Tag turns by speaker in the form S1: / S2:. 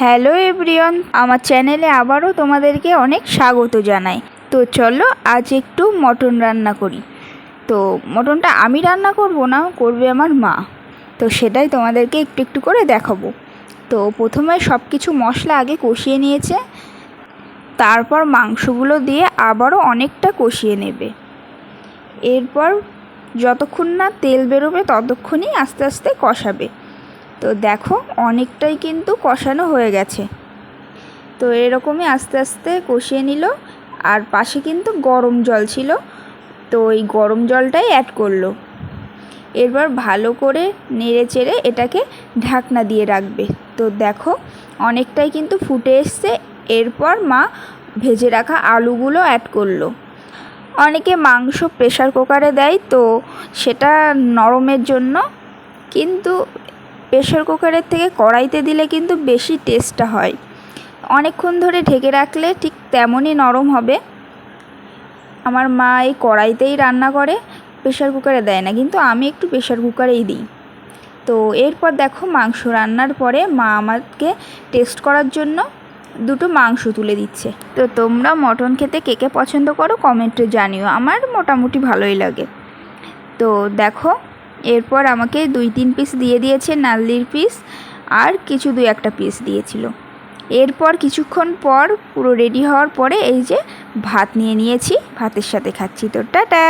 S1: Hello everyone, আমার চ্যানেলে আবারও তোমাদেরকে অনেক স্বাগত জানাই। তো চলো আজ একটু মটন রান্না করি। তো মটনটা আমি রান্না করব না, করবে আমার মা। তো সেটাই তোমাদেরকে একটু একটু করে দেখাবো। তো প্রথমে সব কিছু মশলা আগে কষিয়ে নিয়েছে। তারপর মাংসগুলো দিয়ে আবারও অনেকটা কষিয়ে নেবে। এরপর যতক্ষণ না তেল বেরোবে ততক্ষণই আস্তে আস্তে কষাবে। তো দেখো, অনেকটাই কিন্তু কষানো হয়ে গেছে। তো এরকমই আস্তে আস্তে কষিয়ে নিল, আর পাশে কিন্তু গরম জল ছিল। তো এই গরম জলটাই অ্যাড করল। এরপর ভালো করে নেড়ে চেড়ে এটাকে ঢাকনা দিয়ে রাখবে। তো দেখো, অনেকটাই কিন্তু ফুটে এসছে। এরপর মা ভেজে রাখা আলুগুলো অ্যাড করল। অনেকে মাংস প্রেশার কুকারে দেয়, তো সেটা নরমের জন্য, কিন্তু প্রেশার কুকারের থেকে কড়াইতে দিলে কিন্তু বেশি টেস্টটা হয়। অনেকক্ষণ ধরে ঢেকে রাখলে ঠিক তেমনই নরম হবে। আমার মা এই কড়াইতেই রান্না করে প্রেশার কুকারে দেয় না, কিন্তু আমি একটু প্রেশার কুকারেই দিই। তো এরপর দেখো মাংস রান্নার পরে মা আমাকে টেস্ট করার জন্য দুটো মাংস তুলে দিচ্ছে। তো তোমরা মটন খেতে কে কে পছন্দ করো কমেন্টে জানিও, আমার মোটামুটি ভালোই লাগে। তো দেখো এরপর আমাকে দুই তিন পিস দিয়ে দিয়েছে নাল্লির পিস আর কিছু দুই একটা পিস দিয়েছিল। এরপর কিছুক্ষণ পর পুরো রেডি হওয়ার পরে এই যে ভাত নিয়ে নিয়েছি, ভাতের সাথে খাচ্ছি তো, টাটা!